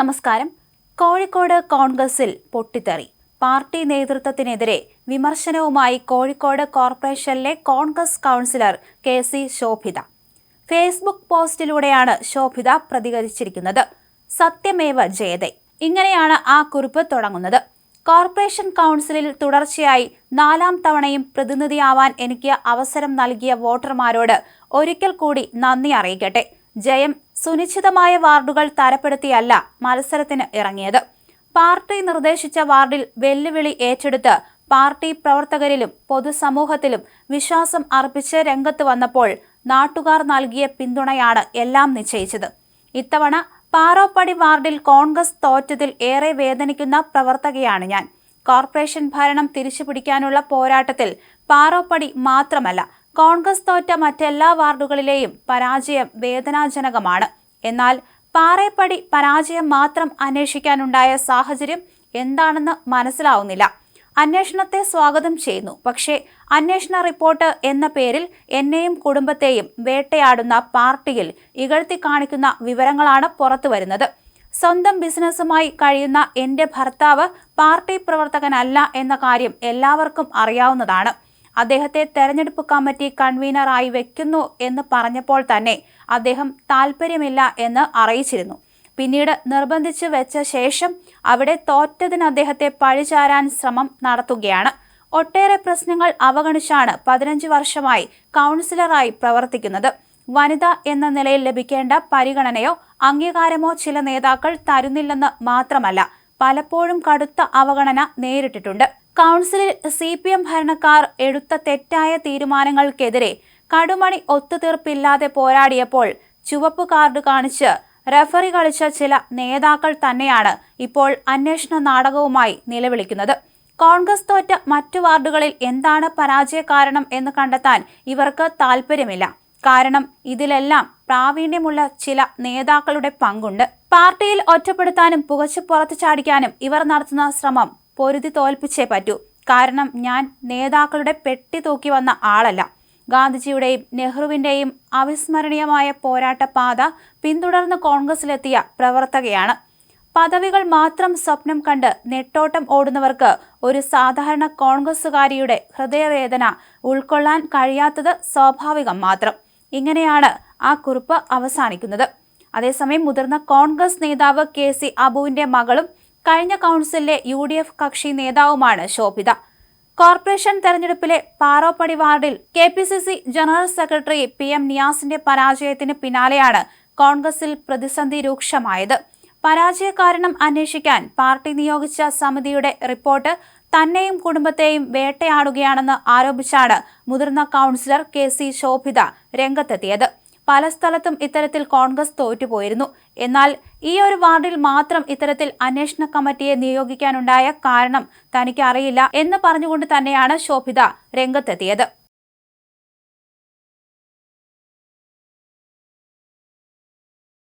നമസ്കാരം. കോഴിക്കോട് കോൺഗ്രസിൽ പൊട്ടിത്തെറി. പാർട്ടി നേതൃത്വത്തിനെതിരെ വിമർശനവുമായി കോഴിക്കോട് കോർപ്പറേഷനിലെ Congress councillor K C Shobitha. Facebook പോസ്റ്റിലൂടെയാണ് Sobhita പ്രതികരിച്ചിരിക്കുന്നത്. സത്യമേവ ജയതേ. ഇങ്ങനെയാണ് ആ കുറിപ്പ് തുടങ്ങുന്നത്. കോർപ്പറേഷൻ കൗൺസിലിൽ തുടർച്ചയായി നാലാം തവണയും പ്രതിനിധിയാവാൻ എനിക്ക് അവസരം നൽകിയ വോട്ടർമാരോട് ഒരിക്കൽ കൂടി നന്ദി അറിയിക്കട്ടെ. ജയം സുനിശ്ചിതമായ വാർഡുകൾ തരപ്പെടുത്തിയല്ല മത്സരത്തിന് ഇറങ്ങിയത്. പാർട്ടി നിർദ്ദേശിച്ച വാർഡിൽ വെല്ലുവിളി ഏറ്റെടുത്ത് പാർട്ടി പ്രവർത്തകരിലും പൊതുസമൂഹത്തിലും വിശ്വാസം അർപ്പിച്ച് രംഗത്ത് വന്നപ്പോൾ നാട്ടുകാർ നൽകിയ പിന്തുണയാണ് എല്ലാം നിശ്ചയിച്ചത്. ഇത്തവണ പാറോപ്പടി വാർഡിൽ കോൺഗ്രസ് തോറ്റതിൽ ഏറെ വേദനിക്കുന്ന പ്രവർത്തകയാണ് ഞാൻ. കോർപ്പറേഷൻ ഭരണം തിരിച്ചുപിടിക്കാനുള്ള പോരാട്ടത്തിൽ പാറോപ്പടി മാത്രമല്ല കോൺഗ്രസ് തോറ്റ മറ്റെല്ലാ വാർഡുകളിലെയും പരാജയം വേദനാജനകമാണ്. എന്നാൽ പാറേപ്പടി പരാജയം മാത്രം അന്വേഷിക്കാനുണ്ടായ സാഹചര്യം എന്താണെന്ന് മനസ്സിലാവുന്നില്ല. അന്വേഷണത്തെ സ്വാഗതം ചെയ്യുന്നു. പക്ഷേ അന്വേഷണ റിപ്പോർട്ട് എന്ന പേരിൽ എന്നെയും കുടുംബത്തെയും വേട്ടയാടുന്ന പാർട്ടിയിൽ ഇകഴ്ത്തി കാണിക്കുന്ന വിവരങ്ങളാണ് പുറത്തുവരുന്നത്. സ്വന്തം ബിസിനസ്സുമായി കഴിയുന്ന എന്റെ ഭർത്താവ് പാർട്ടി പ്രവർത്തകനല്ല എന്ന കാര്യം എല്ലാവർക്കും അറിയാവുന്നതാണ്. അദ്ദേഹത്തെ തെരഞ്ഞെടുപ്പ് കമ്മിറ്റി കൺവീനറായി വെക്കുന്നു എന്ന് പറഞ്ഞപ്പോൾ തന്നെ അദ്ദേഹം താല്പര്യമില്ല എന്ന് അറിയിച്ചിരുന്നു. പിന്നീട് നിർബന്ധിച്ച് വെച്ച ശേഷം അവിടെ തോറ്റതിന് അദ്ദേഹത്തെ പഴിചാരാൻ ശ്രമം നടത്തുകയാണ്. ഒട്ടേറെ പ്രശ്നങ്ങൾ അവഗണിച്ചാണ് പതിനഞ്ച് വർഷമായി കൗൺസിലറായി പ്രവർത്തിക്കുന്നത്. വനിത എന്ന നിലയിൽ ലഭിക്കേണ്ട പരിഗണനയോ അംഗീകാരമോ ചില നേതാക്കൾ തരുന്നില്ലെന്ന് മാത്രമല്ല പലപ്പോഴും കടുത്ത അവഗണന നേരിട്ടിട്ടുണ്ട്. കൗൺസിലിൽ സി പി എം ഭരണക്കാർ എടുത്ത തെറ്റായ തീരുമാനങ്ങൾക്കെതിരെ കടുമണി ഒത്തുതീർപ്പില്ലാതെ പോരാടിയപ്പോൾ ചുവപ്പ് കാർഡ് കാണിച്ച് റഫറി കളിച്ച ചില നേതാക്കൾ തന്നെയാണ് ഇപ്പോൾ അന്വേഷണ നാടകവുമായി നിലവിളിക്കുന്നത്. കോൺഗ്രസ് തോറ്റ മറ്റു വാർഡുകളിൽ എന്താണ് പരാജയ കാരണം എന്ന് കണ്ടെത്താൻ ഇവർക്ക് താല്പര്യമില്ല കാരണം ഇതിലെല്ലാം പ്രാവീണ്യമുള്ള ചില നേതാക്കളുടെ പങ്കുണ്ട്. പാർട്ടിയിൽ ഒറ്റപ്പെടുത്താനും പുകച്ചു പുറത്തു ചാടിക്കാനും ഇവർ നടത്തുന്ന ശ്രമം പൊരുതി തോൽപ്പിച്ചേ പറ്റൂ. കാരണം ഞാൻ നേതാക്കളുടെ പെട്ടി തൂക്കി വന്ന ആളല്ല. ഗാന്ധിജിയുടെയും നെഹ്റുവിന്റെയും അവിസ്മരണീയമായ പോരാട്ട പാത പിന്തുടർന്ന് കോൺഗ്രസിലെത്തിയ പ്രവർത്തകയാണ്. പദവികൾ മാത്രം സ്വപ്നം കണ്ട് നെട്ടോട്ടം ഓടുന്നവർക്ക് ഒരു സാധാരണ കോൺഗ്രസുകാരിയുടെ ഹൃദയവേദന ഉൾക്കൊള്ളാൻ കഴിയാത്തത് സ്വാഭാവികം മാത്രം. ഇങ്ങനെയാണ് ആ കുറിപ്പ് അവസാനിക്കുന്നത്. അതേസമയം മുതിർന്ന കോൺഗ്രസ് നേതാവ് കെ സി അബുവിന്റെ മകളും കഴിഞ്ഞ കൗൺസിലിലെ യു ഡി എഫ് കക്ഷി നേതാവുമാണ് ശോഭിത. കോർപ്പറേഷൻ തെരഞ്ഞെടുപ്പിലെ പാറോപ്പടി വാർഡിൽ K P C C general secretary P M നിയാസിന്റെ പരാജയത്തിന് പിന്നാലെയാണ് കോൺഗ്രസിൽ പ്രതിസന്ധി രൂക്ഷമായത്. പരാജയ കാരണം അന്വേഷിക്കാൻ പാർട്ടി നിയോഗിച്ച സമിതിയുടെ റിപ്പോർട്ട് തന്നെയും കുടുംബത്തെയും വേട്ടയാടുകയാണെന്ന് ആരോപിച്ചാണ് മുതിർന്ന കൗൺസിലർ കെ സി ശോഭിത രംഗത്തെത്തിയത്. പല സ്ഥലത്തും ഇത്തരത്തിൽ കോൺഗ്രസ് തോറ്റുപോയിരുന്നു. എന്നാൽ ഈ ഒരു വാർഡിൽ മാത്രം ഇത്തരത്തിൽ അന്വേഷണ കമ്മിറ്റിയെ നിയോഗിക്കാനുണ്ടായ കാരണം തനിക്ക് അറിയില്ല എന്ന് പറഞ്ഞുകൊണ്ട് തന്നെയാണ് ശോഭിത രംഗത്തെത്തിയത്.